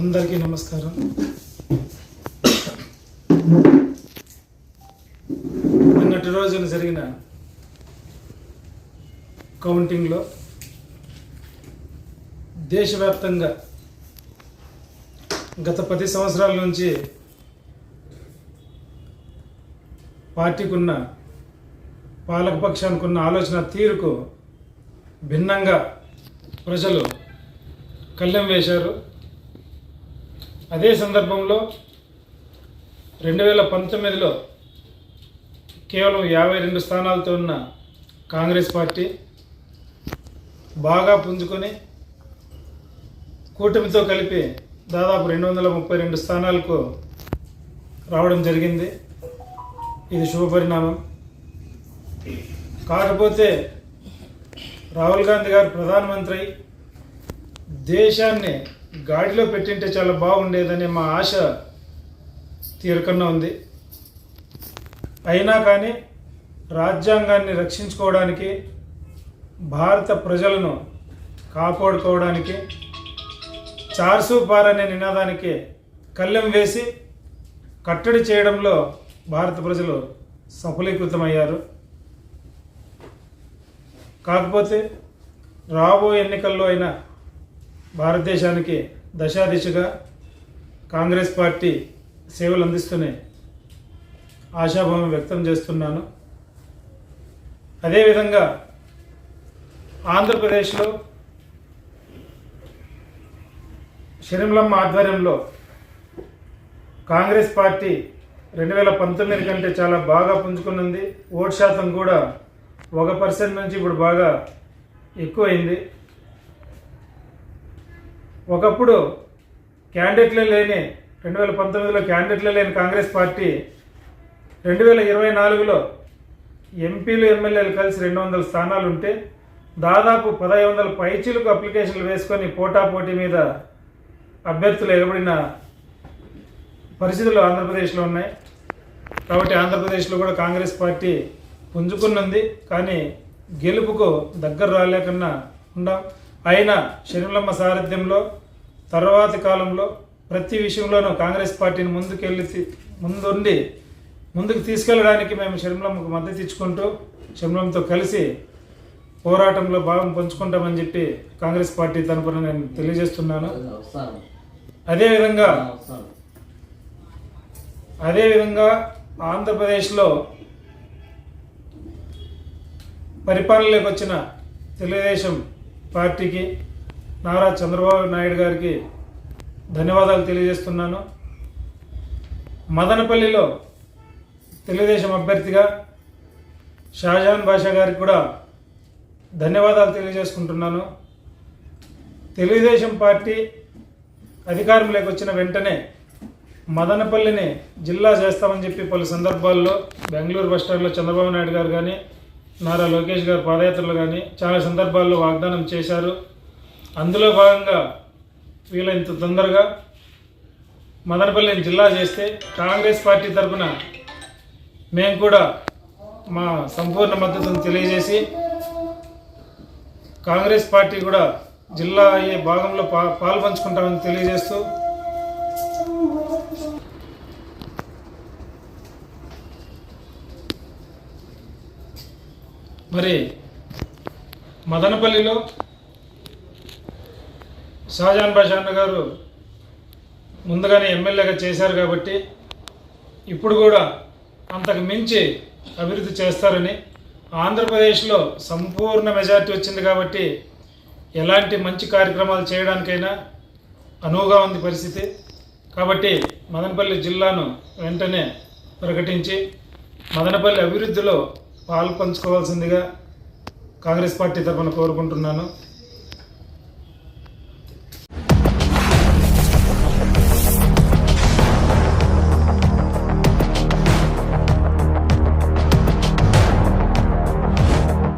అందరికీ నమస్కారం. నిన్నటి రోజున జరిగిన కౌంటింగ్లో దేశవ్యాప్తంగా గత పది సంవత్సరాల నుంచి పార్టీకి ఉన్న పాలకపక్షానికి ఉన్న ఆలోచన తీరుకు భిన్నంగా ప్రజలు కళ్ళెం వేశారు. అదే సందర్భంలో రెండు వేల పంతొమ్మిదిలో కేవలం యాభై రెండు స్థానాలతో ఉన్న కాంగ్రెస్ పార్టీ బాగా పుంజుకొని కూటమితో కలిపి దాదాపు రెండు వందల ముప్పై రెండు స్థానాలకు రావడం జరిగింది. ఇది శుభపరిణామం కాకపోతే రాహుల్ గాంధీ గారు ప్రధానమంత్రి దేశాన్ని గాడిలో పెట్టింటే చాలా బాగుండేదనే మా ఆశ తీరకన్నా ఉంది. అయినా కానీ రాజ్యాంగాన్ని రక్షించుకోవడానికి భారత ప్రజలను కాపాడుకోవడానికి చార్సు పార్ అనే నినాదానికి కళ్ళెం వేసి కట్టడి చేయడంలో భారత ప్రజలు సఫలీకృతమయ్యారు. కాకపోతే రాబోయే ఎన్నికల్లో అయినా భారతదేశానికి దశాదిశగా కాంగ్రెస్ పార్టీ సేవలు అందిస్తూనే ఆశాభావం వ్యక్తం చేస్తున్నాను. అదేవిధంగా ఆంధ్రప్రదేశ్లో షరీంలమ్మ ఆధ్వర్యంలో కాంగ్రెస్ పార్టీ రెండు వేల పంతొమ్మిది కంటే చాలా బాగా పుంజుకున్నది ఓటు శాతం కూడా ఒక పర్సెంట్ నుంచి ఇప్పుడు బాగా ఎక్కువైంది. ఒకప్పుడు క్యాండిడేట్లే లేని రెండు వేల పంతొమ్మిదిలో క్యాండిడేట్లే లేని కాంగ్రెస్ పార్టీ రెండు వేల ఇరవై నాలుగులో ఎంపీలు ఎమ్మెల్యేలు కలిసి రెండు వందల స్థానాలు ఉంటే దాదాపు పదహైదు వందల పైచీలకు అప్లికేషన్లు వేసుకొని పోటాపోటీ మీద అభ్యర్థులు ఎగబడిన పరిస్థితులు ఆంధ్రప్రదేశ్లో ఉన్నాయి. కాబట్టి ఆంధ్రప్రదేశ్లో కూడా కాంగ్రెస్ పార్టీ పుంజుకున్నది కానీ గెలుపుకు దగ్గర రాలేకన్నా ఉండం. అయినా షర్మిలమ్మ సారథ్యంలో తర్వాతి కాలంలో ప్రతి విషయంలోనూ కాంగ్రెస్ పార్టీని ముందుకెళ్ళి ముందుండి ముందుకు తీసుకెళ్ళడానికి మేము షర్మిలమ్మకు మద్దతు ఇచ్చుకుంటూ షర్మిలమ్మతో కలిసి పోరాటంలో భాగం పంచుకుంటామని చెప్పి కాంగ్రెస్ పార్టీ తరపున నేను తెలియజేస్తున్నాను. అదేవిధంగా అదేవిధంగా ఆంధ్రప్రదేశ్లో పరిపాలనలోకి వచ్చిన తెలుగుదేశం పార్టీకి నారా చంద్రబాబు నాయుడు గారికి ధన్యవాదాలు తెలియజేస్తున్నాను. మదనపల్లిలో తెలుగుదేశం అభ్యర్థిగా షాజహాన్ బాషా గారికి కూడా ధన్యవాదాలు తెలియజేసుకుంటున్నాను. తెలుగుదేశం పార్టీ అధికారంలోకి వచ్చిన వెంటనే మదనపల్లిని జిల్లా చేస్తామని చెప్పి పలు సందర్భాల్లో బెంగళూరు బస్ స్టాండ్లో చంద్రబాబు నాయుడు గారు కానీ నారా లోకేష్ గారు పాదయాత్రలు కానీ చాలా సందర్భాల్లో వాగ్దానం చేశారు. అందులో భాగంగా వీలైనంత తొందరగా మదనపల్లిని జిల్లా చేస్తే కాంగ్రెస్ పార్టీ తరఫున మేము కూడా మా సంపూర్ణ మద్దతును తెలియజేసి కాంగ్రెస్ పార్టీ కూడా జిల్లా అయ్యే భాగంలో పా పాలు పంచుకుంటామని తెలియజేస్తూ మరి మదనపల్లిలో షాజాన్ బాషాన్న గారు ముందుగానే ఎమ్మెల్యేగా చేశారు కాబట్టి ఇప్పుడు కూడా అంతకు మించి అభివృద్ధి చేస్తారని ఆంధ్రప్రదేశ్లో సంపూర్ణ మెజారిటీ వచ్చింది కాబట్టి ఎలాంటి మంచి కార్యక్రమాలు చేయడానికైనా అనువుగా ఉంది పరిస్థితి. కాబట్టి మదనపల్లి జిల్లాను వెంటనే ప్రకటించి మదనపల్లి అభివృద్ధిలో పాలు పంచుకోవాల్సిందిగా కాంగ్రెస్ పార్టీ తరఫున కోరుకుంటున్నాను.